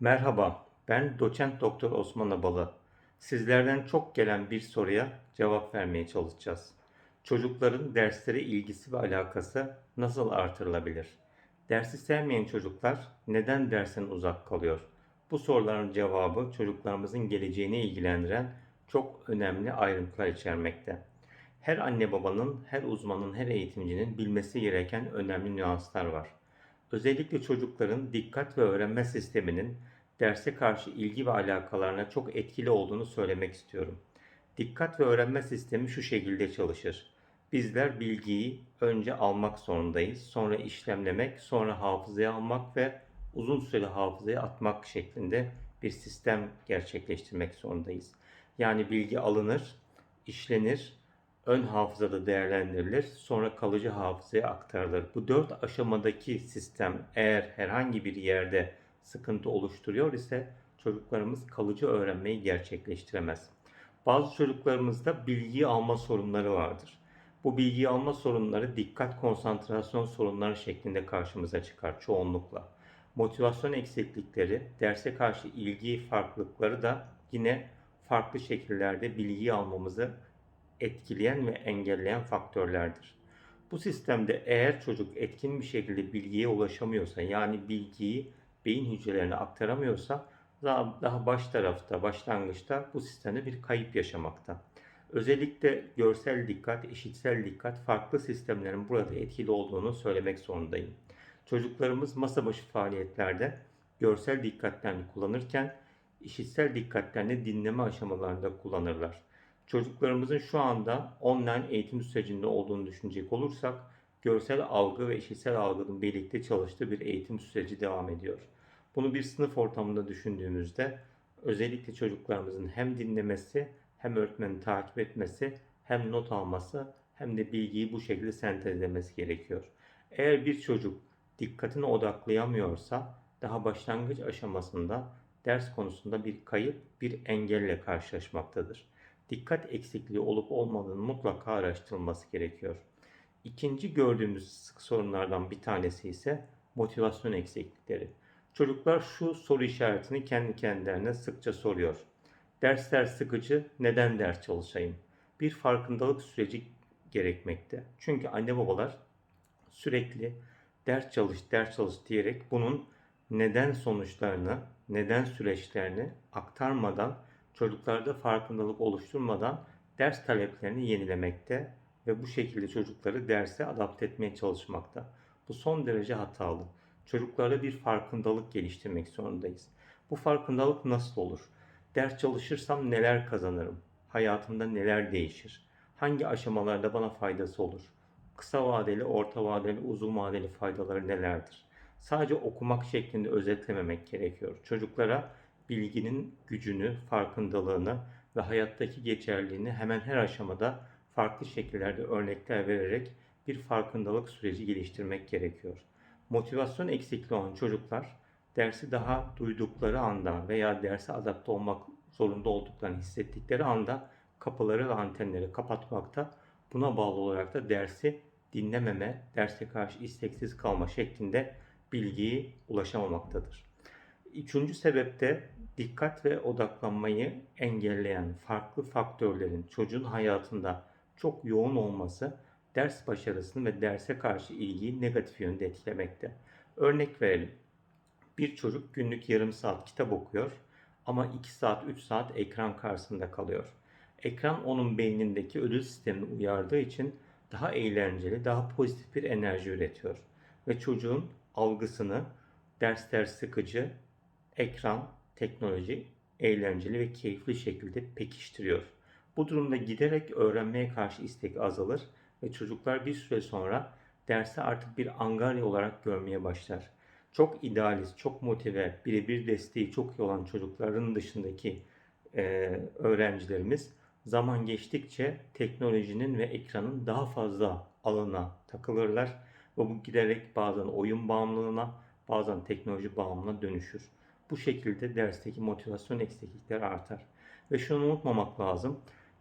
Merhaba, ben Doçent Doktor Osman Abalı. Sizlerden çok gelen bir soruya cevap vermeye çalışacağız. Çocukların derslere ilgisi ve alakası nasıl artırılabilir? Dersi sevmeyen çocuklar neden dersten uzak kalıyor? Bu soruların cevabı çocuklarımızın geleceğini ilgilendiren çok önemli ayrıntılar içermekte. Her anne babanın, her uzmanın, her eğitimcinin bilmesi gereken önemli nüanslar var. Özellikle çocukların dikkat ve öğrenme sisteminin derse karşı ilgi ve alakalarına çok etkili olduğunu söylemek istiyorum. Dikkat ve öğrenme sistemi şu şekilde çalışır. Bizler bilgiyi önce almak zorundayız, sonra işlemlemek, sonra hafızaya almak ve uzun süre hafızaya atmak şeklinde bir sistem gerçekleştirmek zorundayız. Yani bilgi alınır, işlenir, ön hafızada değerlendirilir, sonra kalıcı hafızaya aktarılır. Bu dört aşamadaki sistem eğer herhangi bir yerde sıkıntı oluşturuyor ise çocuklarımız kalıcı öğrenmeyi gerçekleştiremez. Bazı çocuklarımızda bilgi alma sorunları vardır. Bu bilgi alma sorunları dikkat konsantrasyon sorunları şeklinde karşımıza çıkar çoğunlukla. Motivasyon eksiklikleri, derse karşı ilgi farklılıkları da yine farklı şekillerde bilgi almamızı etkileyen ve engelleyen faktörlerdir. Bu sistemde eğer çocuk etkin bir şekilde bilgiye ulaşamıyorsa yani bilgiyi beyin hücrelerine aktaramıyorsa daha, daha baş tarafta, başlangıçta bu sistemde bir kayıp yaşamakta. Özellikle görsel dikkat, işitsel dikkat farklı sistemlerin burada etkili olduğunu söylemek zorundayım. Çocuklarımız masa başı faaliyetlerde görsel dikkatlerini kullanırken işitsel dikkatlerini dinleme aşamalarında kullanırlar. Çocuklarımızın şu anda online eğitim sürecinde olduğunu düşünecek olursak görsel algı ve işitsel algının birlikte çalıştığı bir eğitim süreci devam ediyor. Bunu bir sınıf ortamında düşündüğümüzde özellikle çocuklarımızın hem dinlemesi hem öğretmenin takip etmesi hem not alması hem de bilgiyi bu şekilde sentezlemesi gerekiyor. Eğer bir çocuk dikkatini odaklayamıyorsa daha başlangıç aşamasında ders konusunda bir kayıp, bir engelle karşılaşmaktadır. Dikkat eksikliği olup olmadığını mutlaka araştırılması gerekiyor. İkinci gördüğümüz sık sorunlardan bir tanesi ise motivasyon eksiklikleri. Çocuklar şu soru işaretini kendi kendilerine sıkça soruyor. Dersler sıkıcı, neden ders çalışayım? Bir farkındalık süreci gerekmekte. Çünkü anne babalar sürekli ders çalış, ders çalış diyerek bunun neden sonuçlarını, neden süreçlerini aktarmadan, çocuklarda farkındalık oluşturmadan ders taleplerini yenilemekte ve bu şekilde çocukları derse adapte etmeye çalışmakta. Bu son derece hatalı. Çocuklarda bir farkındalık geliştirmek zorundayız. Bu farkındalık nasıl olur? Ders çalışırsam neler kazanırım? Hayatımda neler değişir? Hangi aşamalarda bana faydası olur? Kısa vadeli, orta vadeli, uzun vadeli faydaları nelerdir? Sadece okumak şeklinde özetlememek gerekiyor. Çocuklara bilginin gücünü, farkındalığını ve hayattaki geçerliliğini hemen her aşamada farklı şekillerde örnekler vererek bir farkındalık süreci geliştirmek gerekiyor. Motivasyon eksikliği olan çocuklar dersi daha duydukları anda veya derse adapte olmak zorunda olduklarını hissettikleri anda kapıları ve antenleri kapatmakta. Buna bağlı olarak da dersi dinlememe, derse karşı isteksiz kalma şeklinde bilgiyi ulaşamamaktadır. Üçüncü sebep de dikkat ve odaklanmayı engelleyen farklı faktörlerin çocuğun hayatında çok yoğun olması ders başarısını ve derse karşı ilgiyi negatif yönde etkilemekte. Örnek verelim. Bir çocuk günlük yarım saat kitap okuyor ama 2 saat 3 saat ekran karşısında kalıyor. Ekran onun beynindeki ödül sistemini uyardığı için daha eğlenceli, daha pozitif bir enerji üretiyor. Ve çocuğun algısını dersler sıkıcı, ekran, teknoloji eğlenceli ve keyifli şekilde pekiştiriyor. Bu durumda giderek öğrenmeye karşı istek azalır ve çocuklar bir süre sonra dersi artık bir angarya olarak görmeye başlar. Çok idealist, çok motive, birebir desteği çok iyi olan çocukların dışındaki e, öğrencilerimiz zaman geçtikçe teknolojinin ve ekranın daha fazla alana takılırlar ve bu giderek bazen oyun bağımlılığına, bazen teknoloji bağımlılığına dönüşür. Bu şekilde dersteki motivasyon eksiklikleri artar. Ve şunu unutmamak lazım.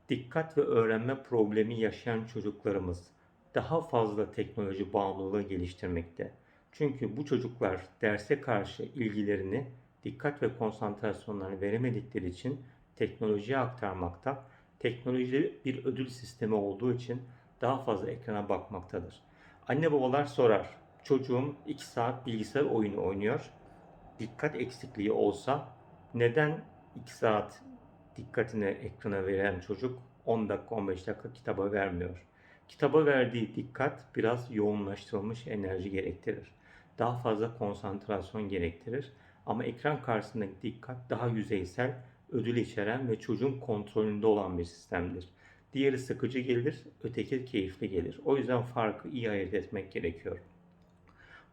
Dikkat ve öğrenme problemi yaşayan çocuklarımız daha fazla teknoloji bağımlılığı geliştirmekte. Çünkü bu çocuklar derse karşı ilgilerini dikkat ve konsantrasyonlarını veremedikleri için teknolojiye aktarmakta, teknoloji bir ödül sistemi olduğu için daha fazla ekrana bakmaktadır. Anne babalar sorar, çocuğum 2 saat bilgisayar oyunu oynuyor, dikkat eksikliği olsa neden 2 saat dikkatini ekrana veren çocuk 10 dakika 15 dakika kitaba vermiyor? Kitaba verdiği dikkat biraz yoğunlaştırılmış enerji gerektirir. Daha fazla konsantrasyon gerektirir. Ama ekran karşısındaki dikkat daha yüzeysel, ödül içeren ve çocuğun kontrolünde olan bir sistemdir. Diğeri sıkıcı gelir, öteki keyifli gelir. O yüzden farkı iyi ayırt etmek gerekiyor.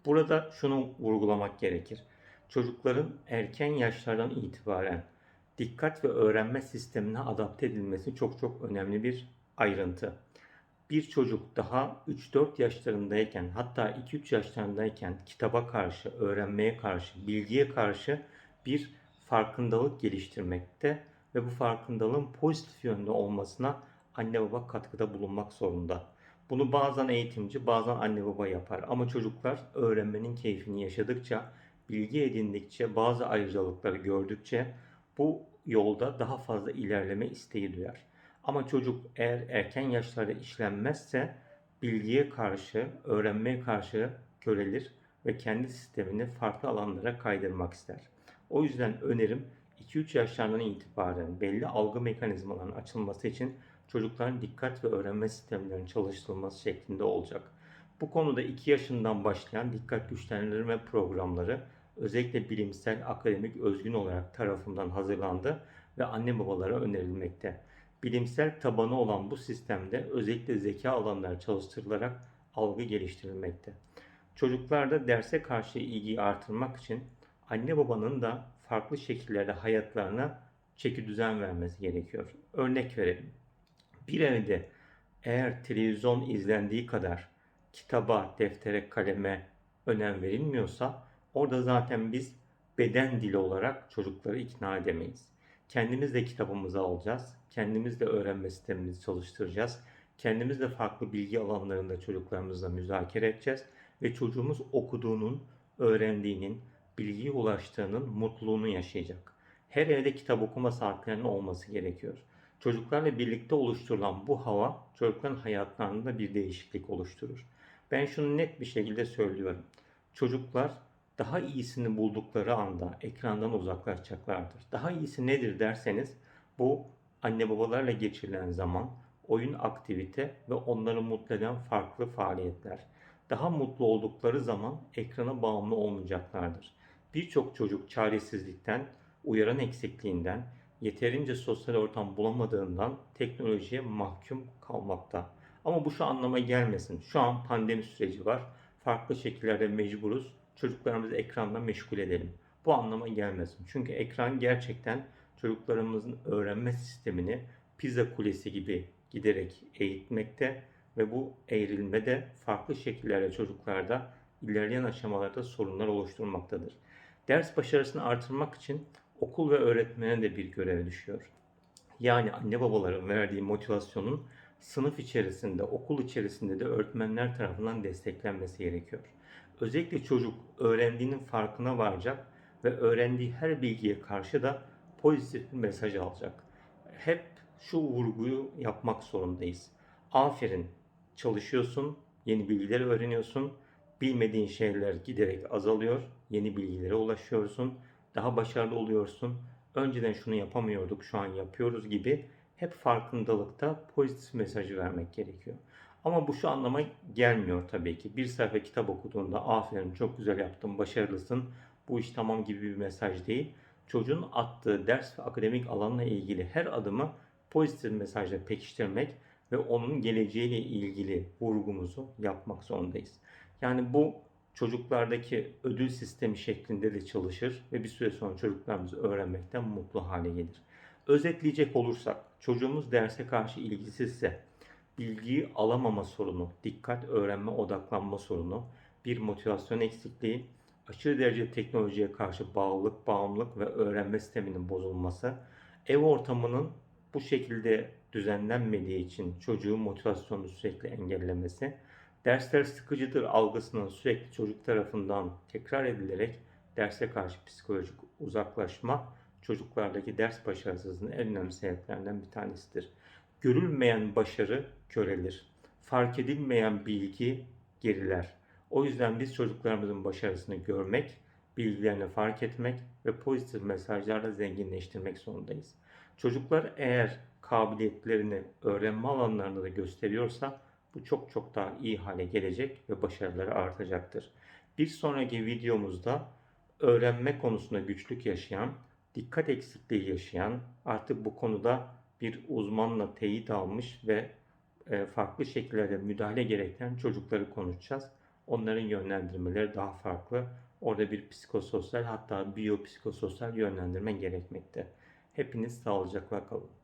Burada şunu vurgulamak gerekir. Çocukların erken yaşlardan itibaren dikkat ve öğrenme sistemine adapte edilmesi çok çok önemli bir ayrıntı. Bir çocuk daha 3-4 yaşlarındayken hatta 2-3 yaşlarındayken kitaba karşı, öğrenmeye karşı, bilgiye karşı bir farkındalık geliştirmekte ve bu farkındalığın pozitif yönde olmasına anne baba katkıda bulunmak zorunda. Bunu bazen eğitimci, bazen anne baba yapar. Ama çocuklar öğrenmenin keyfini yaşadıkça, bilgi edindikçe, bazı ayrıcalıkları gördükçe bu yolda daha fazla ilerleme isteği duyar. Ama çocuk eğer erken yaşlarda işlenmezse bilgiye karşı, öğrenmeye karşı körelir ve kendi sistemini farklı alanlara kaydırmak ister. O yüzden önerim 2-3 yaşlarından itibaren belli algı mekanizmalarının açılması için çocukların dikkat ve öğrenme sistemlerinin çalıştırılması şeklinde olacak. Bu konuda 2 yaşından başlayan dikkat güçlendirme programları özellikle bilimsel, akademik, özgün olarak tarafından hazırlandı ve anne babalara önerilmekte. Bilimsel tabanı olan bu sistemde özellikle zeka alanları çalıştırılarak algı geliştirilmekte. Çocuklarda derse karşı ilgiyi artırmak için anne babanın da farklı şekillerde hayatlarına çeki düzen vermesi gerekiyor. Örnek verelim. Bir evde eğer televizyon izlendiği kadar kitaba, deftere, kaleme önem verilmiyorsa orada zaten biz beden dili olarak çocukları ikna edemeyiz. Kendimiz de kitabımızı alacağız. Kendimiz de öğrenme sistemimizi çalıştıracağız. Kendimiz de farklı bilgi alanlarında çocuklarımızla müzakere edeceğiz. Ve çocuğumuz okuduğunun, öğrendiğinin, bilgiye ulaştığının mutluluğunu yaşayacak. Her evde kitap okuma saatlerinin olması gerekiyor. Çocuklarla birlikte oluşturulan bu hava çocukların hayatlarında bir değişiklik oluşturur. Ben şunu net bir şekilde söylüyorum. Çocuklar daha iyisini buldukları anda ekrandan uzaklaşacaklardır. Daha iyisi nedir derseniz bu anne babalarla geçirilen zaman, oyun aktivite ve onları mutlu eden farklı faaliyetler. Daha mutlu oldukları zaman ekrana bağımlı olmayacaklardır. Birçok çocuk çaresizlikten, uyaran eksikliğinden, yeterince sosyal ortam bulamadığından teknolojiye mahkum kalmakta. Ama bu şu anlama gelmesin. Şu an pandemi süreci var. Farklı şekillerde mecburuz. Çocuklarımızı ekranla meşgul edelim. Bu anlama gelmesin. Çünkü ekran gerçekten çocuklarımızın öğrenme sistemini pizza kulesi gibi giderek eğitmekte ve bu eğrilme de farklı şekillerde çocuklarda ilerleyen aşamalarda sorunlar oluşturmaktadır. Ders başarısını artırmak için okul ve öğretmene de bir görev düşüyor. Yani anne babaların verdiği motivasyonun sınıf içerisinde, okul içerisinde de öğretmenler tarafından desteklenmesi gerekiyor. Özellikle çocuk öğrendiğinin farkına varacak ve öğrendiği her bilgiye karşı da pozitif bir mesaj alacak. Hep şu vurguyu yapmak zorundayız. Aferin, çalışıyorsun, yeni bilgiler öğreniyorsun, bilmediğin şeyler giderek azalıyor, yeni bilgilere ulaşıyorsun, daha başarılı oluyorsun. Önceden şunu yapamıyorduk, şu an yapıyoruz gibi hep farkındalıkta pozitif mesajı vermek gerekiyor. Ama bu şu anlama gelmiyor tabii ki. Bir sayfa kitap okuduğunda aferin çok güzel yaptın, başarılısın, bu iş tamam gibi bir mesaj değil. Çocuğun attığı ders ve akademik alanla ilgili her adımı pozitif mesajla pekiştirmek ve onun geleceğiyle ilgili vurgumuzu yapmak zorundayız. Yani bu çocuklardaki ödül sistemi şeklinde de çalışır ve bir süre sonra çocuklarımız öğrenmekten mutlu hale gelir. Özetleyecek olursak çocuğumuz derse karşı ilgisizse bilgiyi alamama sorunu, dikkat öğrenme odaklanma sorunu, bir motivasyon eksikliği, aşırı derece teknolojiye karşı bağlılık, bağımlılık ve öğrenme sisteminin bozulması, ev ortamının bu şekilde düzenlenmediği için çocuğun motivasyonunu sürekli engellemesi, dersler sıkıcıdır algısının sürekli çocuk tarafından tekrar edilerek derse karşı psikolojik uzaklaşma çocuklardaki ders başarısızlığının en önemli sebeplerinden bir tanesidir. Görülmeyen başarı körelir. Fark edilmeyen bilgi geriler. O yüzden biz çocuklarımızın başarısını görmek, bilgilerini fark etmek ve pozitif mesajlarla zenginleştirmek zorundayız. Çocuklar eğer kabiliyetlerini öğrenme alanlarında da gösteriyorsa bu çok çok daha iyi hale gelecek ve başarıları artacaktır. Bir sonraki videomuzda öğrenme konusunda güçlük yaşayan, dikkat eksikliği yaşayan, artık bu konuda bir uzmanla teyit almış ve farklı şekillerde müdahale gerektiren çocukları konuşacağız. Onların yönlendirmeleri daha farklı. Orada bir psikososyal hatta biyopsikososyal yönlendirme gerekmekte. Hepiniz sağlıcakla kalın.